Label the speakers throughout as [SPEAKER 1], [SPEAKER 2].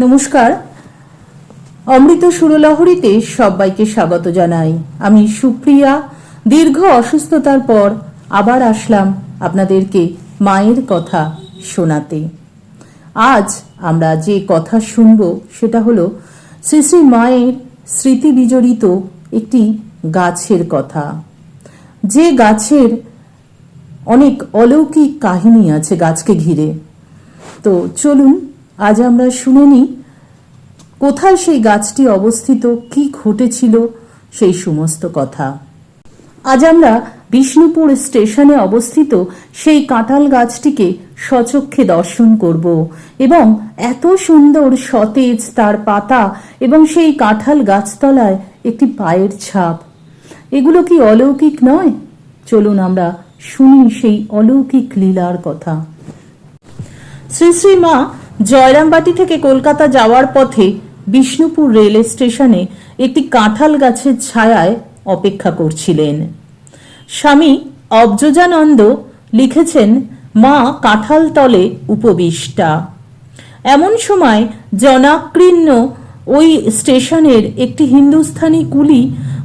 [SPEAKER 1] নমস্কার। অমৃত সুরলহরীতে সবাইকে স্বাগত জানাই। আমি সুপ্রিয়া। দীর্ঘ অসুস্থতার পর আবার আসলাম আপনাদেরকে মায়ের কথা শোনাতে। আজ আমরা যে কথা শুনব সেটা হলো শ্রী শ্রী মায়ের স্মৃতি বিজড়িত একটি গাছের কথা। যে গাছের অনেক অলৌকিক কাহিনী আছে গাছকে ঘিরে। তো চলুন আজ আমরা শুনে নিই কোথায় সেই গাছটি অবস্থিত, কি ঘটেছিল, সেই সমস্ত কথা। আজ আমরা বিষ্ণুপুর স্টেশনে অবস্থিত সেই কাঁঠাল গাছটিকে সচক্ষে দর্শন করব এবং এত সুন্দর সতেজ তার পাতা এবং সেই কাঁঠাল গাছতলায় একটি পায়ের ছাপ। এগুলো কি অলৌকিক নয়? চলুন আমরা শুনি সেই অলৌকিক লীলার কথা। শ্রী শ্রী মা জয়রামবাটি থেকে কলকাতা যাওয়ার পথে বিষ্ণুপুর রেল স্টেশনে একটি কাঁঠাল গাছের ছায়ায় অপেক্ষা করছিলেন। স্বামী অবজোজানন্দ লিখেছেন, মা কাঁঠাল তলে উপবিষ্টা। এমন সময় জনাকীর্ণ ওই স্টেশনের একটি হিন্দুস্থানি কুলি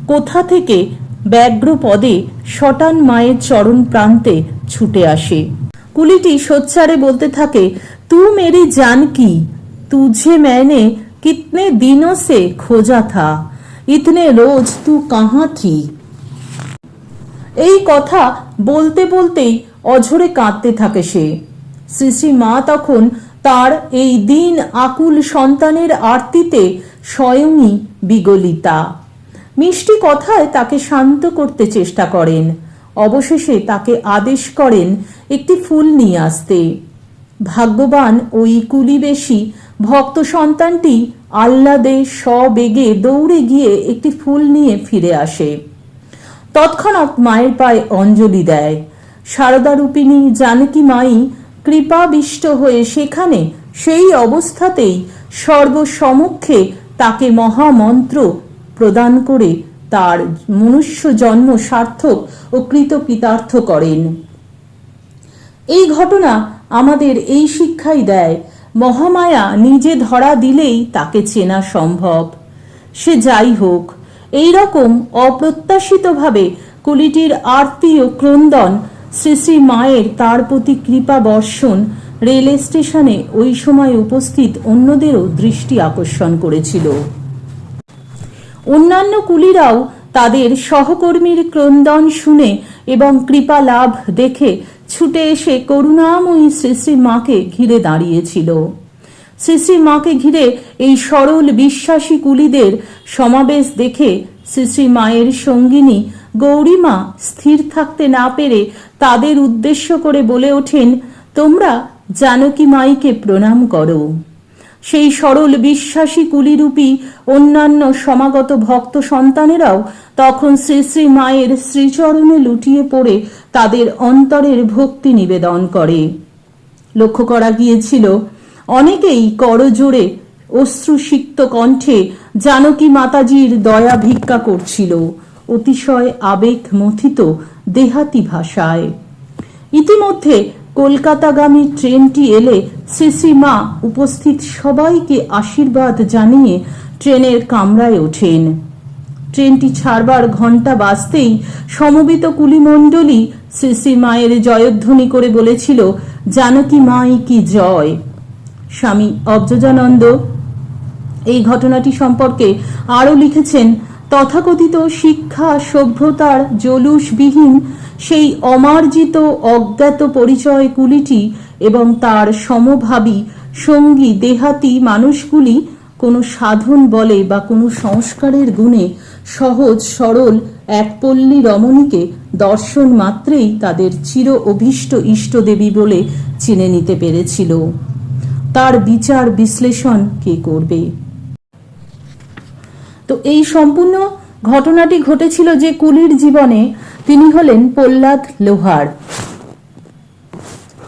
[SPEAKER 1] কোথা থেকে ব্যগ্র পদে শটান মায়ের চরণ প্রান্তে ছুটে আসে। কুলিটি সোচ্চারে বলতে থাকে তু মেরি জান কি তুঝে मैंने कितने दिनों से खोजा था इतने रोज तू कहाँ थी এই কথা বলতে বলতেই অঝরে কাঁদতে থাকে সে শ্রী শ্রী মা তখন তার এই দিন আকুল সন্তানের আরতিতে স্বয়ংই বিগলিতা মিষ্টি কথায় তাকে শান্ত করতে চেষ্টা করেন অবশেষে তাকে আদেশ করেন একটি ফুল নিয়ে আসতে ভাগ্যবান ওই কুলিবেশী ভক্ত সন্তানটি আহ্লাদে সবেগে দৌড়ে গিয়ে একটি ফুল নিয়ে ফিরে আসে। তৎক্ষণাৎ মায়ের পায়ে অঞ্জলি দেয়। সারদারূপিণী জানকী মাই কৃপাবিষ্ট হয়ে সেখানে সেই অবস্থাতেই সর্বসমক্ষে তাকে মহামন্ত্র প্রদান করে তার মনুষ্য জন্ম সার্থক ও কৃতকৃতার্থ করেন। এই ঘটনা আমাদের এই শিক্ষাই দেয়। মহামায়া নিজে ধরা দিলেই তাকে চেনা সম্ভব। সে যাই হোক, এই রকম অপ্রত্যাশিতভাবে কুলিটির আরতি ও ক্রন্দন শ্রী শ্রী মায়ের তার প্রতি কৃপা বর্ষণ রেল স্টেশনে ওই সময় উপস্থিত অন্যদেরও দৃষ্টি আকর্ষণ করেছিল। অন্যান্য কুলিরাও তাদের সহকর্মীর ক্রন্দন শুনে এবং কৃপা লাভ দেখে ছুটে এসে করুণাময়ী শ্রী শ্রী মাকে ঘিরে দাঁড়িয়েছিল। শ্রী শ্রী মাকে ঘিরে এই সরল বিশ্বাসী কুলিদের সমাবেশ দেখে শ্রী শ্রী মায়ের সঙ্গিনী গৌরীমা স্থির থাকতে না পেরে তাদের উদ্দেশ্য করে বলে ওঠেন, তোমরা জানকী মাইকে প্রণাম করো। সেই সরল বিশ্বাসী কুলিরূপী অন্যান্য সমাগত ভক্ত সন্তানেরাও তখন শ্রী শ্রী মায়ের শ্রীচরণে লুটিয়ে পড়ে তাদের অন্তরের ভক্তি নিবেদন করে। লক্ষ্য করা গিয়েছিল, অনেকেই করজোড়ে অশ্রুসিক্ত কণ্ঠে জানকী মাতাজির দয়া ভিক্ষা করছিল। অতিশয় আবেগ মথিত দেহাতি ভাষায়। ইতিমধ্যে কলকাতাগামী ট্রেনটি এলে শ্রী শ্রী মা উপস্থিত সবাইকে আশীর্বাদ জানিয়ে ট্রেনের কামরায় ওঠেন। ট্রেনটি ছাড়বার ঘণ্টা বাজতেই সমবেত কুলিমণ্ডলী শ্রী শ্রী মায়ের জয়ধ্বনি করে বলেছিল, জানকী মাই কি জয়? স্বামী অবজজানন্দ এই ঘটনাটি সম্পর্কে আরও লিখেছেন, তথাকথিত শিক্ষা সভ্যতার জলুসবিহীন সেই অমার্জিত অজ্ঞাত পরিচয় কুলিটি এবং তার সমভাবী সঙ্গী দেহাতি মানুষগুলি কোনো সাধন বলে বা কোনো সংস্কারের গুণে সহজ সরল এক পল্লী রমণীকে দর্শন মাত্রেই তাদের চির অভীষ্ট ইষ্টদেবী বলে চিনে নিতে পেরেছিল। তার বিচার বিশ্লেষণ কে করবে? তো এই সম্পূর্ণ ঘটনাটি ঘটেছিল যে কুলির জীবনে তিনি হলেন প্রহ্লাদ লোহার।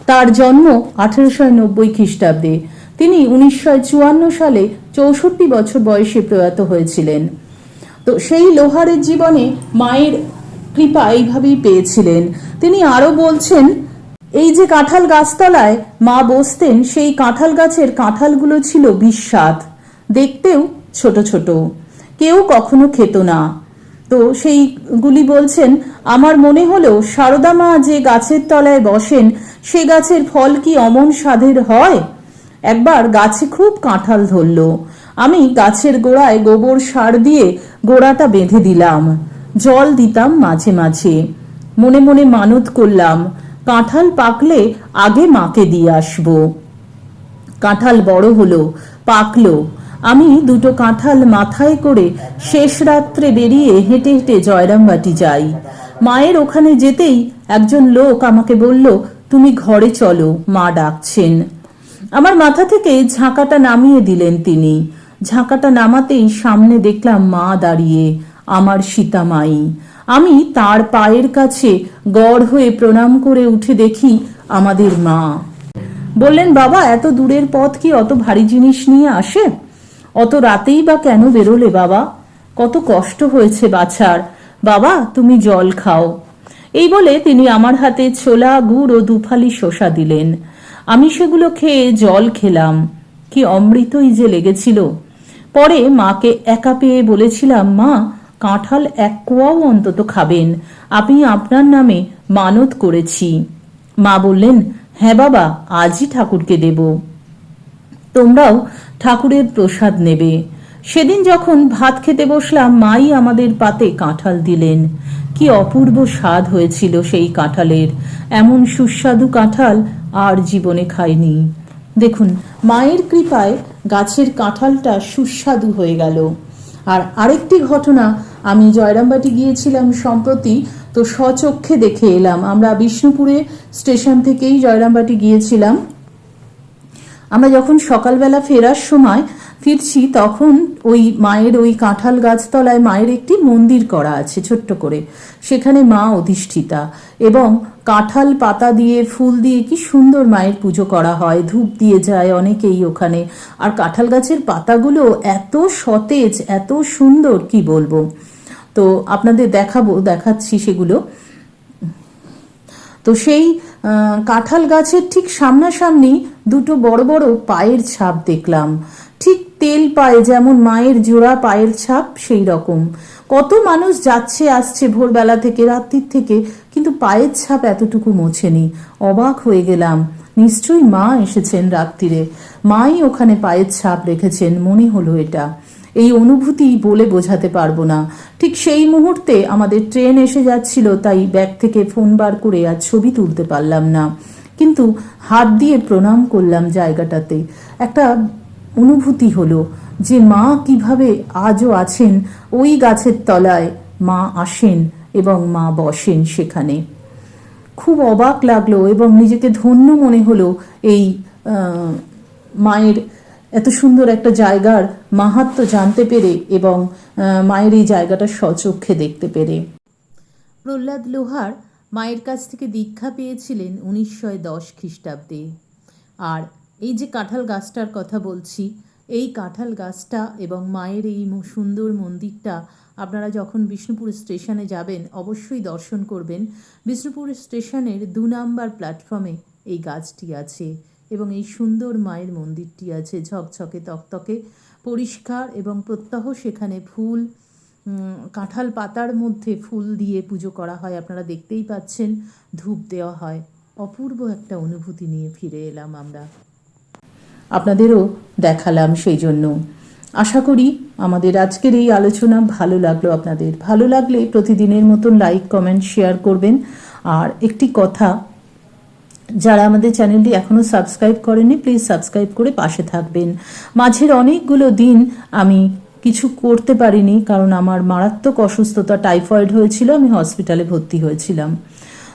[SPEAKER 1] তার জন্ম আঠারোশো নব্বই খ্রিস্টাব্দে। তিনি উনিশশো চুয়ান্ন সালে চৌষট্টি বছর বয়সে প্রয়াত হয়েছিলেন। তো সেই লোহারের জীবনে মায়ের কৃপা এইভাবেই পেয়েছিলেন। তিনি আরও বলছেন, এই যে কাঁঠাল গাছতলায় মা বসতেন, সেই কাঁঠাল গাছের কাঁঠালগুলো ছিল বিস্বাদ। দেখতেও ছোট ছোট। কেউ কখনো খেত না। তো সেইগুলি বলছেন, আমার মনে হলো সারদা মা যে গাছের তলায় বসেন, সে গাছের ফল কি অমন স্বাদের হয়? একবার গাছে খুব কাঁঠাল ধরলো। আমি গাছের গোড়ায় গোবর সার দিয়ে গোড়াটা বেঁধে দিলাম। জল দিতাম মাঝে মাঝে। মনে মনে মানত করলাম, কাঁঠাল পাকলে আগে মাকে দিয়ে আসব। কাঁঠাল বড় হলো, পাকলো। আমি দুটো কাঁঠাল মাথায় করে শেষ রাত্রে বেরিয়ে হেঁটে হেঁটে জয়রামবাটি যাই। মায়ের ওখানে যেতেই একজন লোক আমাকে বলল, তুমি ঘরে চলো, মা ডাকছেন। আমার মাথা থেকে ঝাঁকাটা নামিয়ে দিলেন তিনি। ঝাঁকাটা নামাতেই সামনে দেখলাম মা দাঁড়িয়ে, আমার সীতামাই। আমি তার পায়ের কাছে গড় হয়ে প্রণাম করে উঠে দেখি আমাদের মা। বললেন, বাবা, এত দূরের পথ কি অত ভারী জিনিস নিয়ে আসে? অত রাতেই বা কেন বেরোলে বাবা? কত কষ্ট হয়েছে বাছার। বাবা, তুমি জল খাও। এই বলে তিনি আমার হাতে ছোলা, গুড় ও দুফালি শসা দিলেন। আমি সেগুলো খেয়ে জল খেলাম। কি অমৃতই যে লেগেছিল। পরে মাকে একা পেয়ে বলেছিলাম, মা, কাঁঠাল এক কোয়াও অন্তত খাবেন। আমি আপনার নামে মানত করেছি। মা বললেন হ্যাঁ বাবা, আজই ঠাকুরকে দেব। তোমরাও ঠাকুরের প্রসাদ নেবে। সেদিন যখন ভাত খেতে বসলাম, মাই আমাদের পাতে কাঁঠাল দিলেন। কি অপূর্ব স্বাদ হয়েছিল সেই কাঁঠালের। এমন সুস্বাদু কাঁঠাল আর জীবনে খাইনি। দেখুন, মায়ের কৃপায় গাছের কাঁঠালটা সুস্বাদু হয়ে গেল। আর আরেকটি ঘটনা, আমি জয়রামবাটি গিয়েছিলাম সম্প্রতি, তো স্বচক্ষে দেখে এলাম। আমরা বিষ্ণুপুরে স্টেশন থেকেই জয়রামবাটি গিয়েছিলাম। আমরা যখন সকালবেলা ফেরার সময় ফিরছি, তখন ওই মায়ের ওই কাঁঠাল গাছতলায় মায়ের একটি মন্দির করা আছে ছোট্ট করে। সেখানে মা অধিষ্ঠিতা এবং কাঁঠাল পাতা দিয়ে, ফুল দিয়ে কি সুন্দর মায়ের পুজো করা হয়, ধূপ দিয়ে যায় অনেকেই ওখানে। আর কাঁঠাল গাছের পাতাগুলো এত সতেজ, এত সুন্দর, কি বলব? তো আপনাদের দেখাবো, দেখাচ্ছি সেগুলো। তো সেই কাঁঠাল গাছের ঠিক সামনাসামনি দুটো বড় বড় পায়ের ছাপ দেখলাম। ঠিক তেল পায়ে, যেমন মায়ের জোড়া পায়ের ছাপ, সেই রকম। কত মানুষ যাচ্ছে, আসছে ভোরবেলা থেকে, রাত্রির থেকে, কিন্তু পায়ের ছাপ এতটুকু মোছেনি। অবাক হয়ে গেলাম। নিশ্চয়ই মা এসেছেন রাত্রিরে। মাই ওখানে পায়ের ছাপ রেখেছেন, মনে হলো এটা। এই অনুভূতি বলে বোঝাতে পারব না। ঠিক সেই মুহূর্তে আমাদের ট্রেন এসে যাচ্ছিল, তাই ব্যাগ থেকে ফোন বার করে আর ছবি তুলতে পারলাম না। কিন্তু হাত দিয়ে প্রণাম করলাম জায়গাটাতে। একটা অনুভূতি হলো যে মা কীভাবে আজও আছেন, ওই গাছের তলায় মা আসেন এবং মা বসেন সেখানে। খুব অবাক লাগল এবং নিজেকে ধন্য মনে হলো এই মায়ের এত সুন্দর একটা জায়গার মাহাত্ম জানতে পেরে এবং মায়ের এই জায়গাটা সচক্ষে দেখতে পেরে। প্রহ্লাদ লোহার মায়ের কাছ থেকে দীক্ষা পেয়েছিলেন উনিশশো দশ খ্রিস্টাব্দে। আর এই যে কাঁঠাল গাছটার কথা বলছি, এই কাঁঠাল গাছটা এবং মায়ের এই সুন্দর মন্দিরটা আপনারা যখন বিষ্ণুপুর স্টেশনে যাবেন, অবশ্যই দর্শন করবেন। বিষ্ণুপুর স্টেশনের দু নাম্বার প্ল্যাটফর্মে এই গাছটি আছে। এবং এই সুন্দর মায়ের মন্দিরটি আছে ঝকঝকে তকতকে, পরিষ্কার এবং প্রত্যহ সেখানে ফুল কাঁঠাল পাতার মধ্যে ফুল দিয়ে পুজো করা হয়। আপনারা দেখতেই পাচ্ছেন ধূপ দেওয়া হয়। অপূর্ব একটা অনুভূতি নিয়ে ফিরে এলাম আমরা। আপনাদেরও দেখালাম সেই জন্য। আশা করি আমাদের আজকের এই আলোচনা ভালো লাগল আপনাদের। ভালো লাগলে প্রতিদিনের মতন লাইক কমেন্ট শেয়ার করবেন। আর একটি কথা যারা আমাদের চ্যানেলটি এখনও সাবস্ক্রাইব করেনি প্লিজ সাবস্ক্রাইব করে পাশে থাকবেন। মাঝের অনেকগুলো দিন আমি কিছু করতে পারিনি, কারণ আমার মারাত্মক অসুস্থতা টাইফয়েড হয়েছিল, আমি হসপিটালে ভর্তি হয়েছিলাম।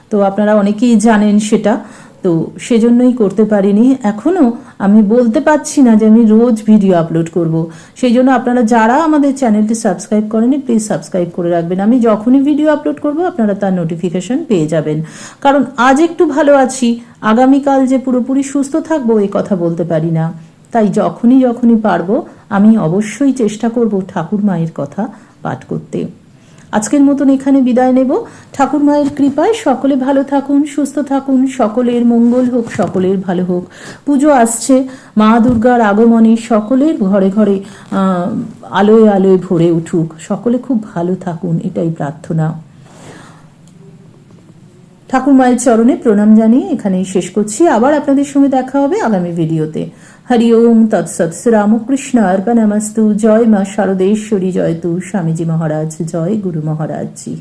[SPEAKER 1] তো আপনারা অনেকেই জানেন সেটা। তো সেজন্যই করতে পারিনি। এখনও আমি বলতে পারছি না যে আমি রোজ ভিডিও আপলোড করব। সেই জন্য আপনারা যারা আমাদের চ্যানেলটি সাবস্ক্রাইব করেনি প্লিজ সাবস্ক্রাইব করে রাখবেন। আমি যখনই ভিডিও আপলোড করব, আপনারা তার নোটিফিকেশন পেয়ে যাবেন। কারণ আজ একটু ভালো আছি। আগামীকাল যে পুরোপুরি সুস্থ থাকব এই কথা বলতে পারি না। তাই যখনই যখনই পারব, আমি অবশ্যই চেষ্টা করব ঠাকুর মায়ের কথা পাঠ করতে। আজকের মতন এখানে বিদায় নেব। ঠাকুর মায়ের কৃপায় সকলে ভালো থাকুন, সুস্থ থাকুন, সকলের মঙ্গল হোক, সকলের ভালো হোক। পুজো আসছে, মা দুর্গার আগমনে সকলের ঘরে ঘরে আলোয় আলোয় ভরে উঠুক। সকলে খুব ভালো থাকুন, এটাই প্রার্থনা। ঠাকুর মায়ের চরণে প্রণাম জানিয়ে এখানেই শেষ করছি। আবার আপনাদের সঙ্গে দেখা হবে আগামী ভিডিওতে। হরি ওম তৎসৎ রামকৃষ্ণ অর্পণামস্তু জয় মা শারদেশ্বরী জয় তু স্বামীজি মহারাজ জয় গুরু মহারাজ জি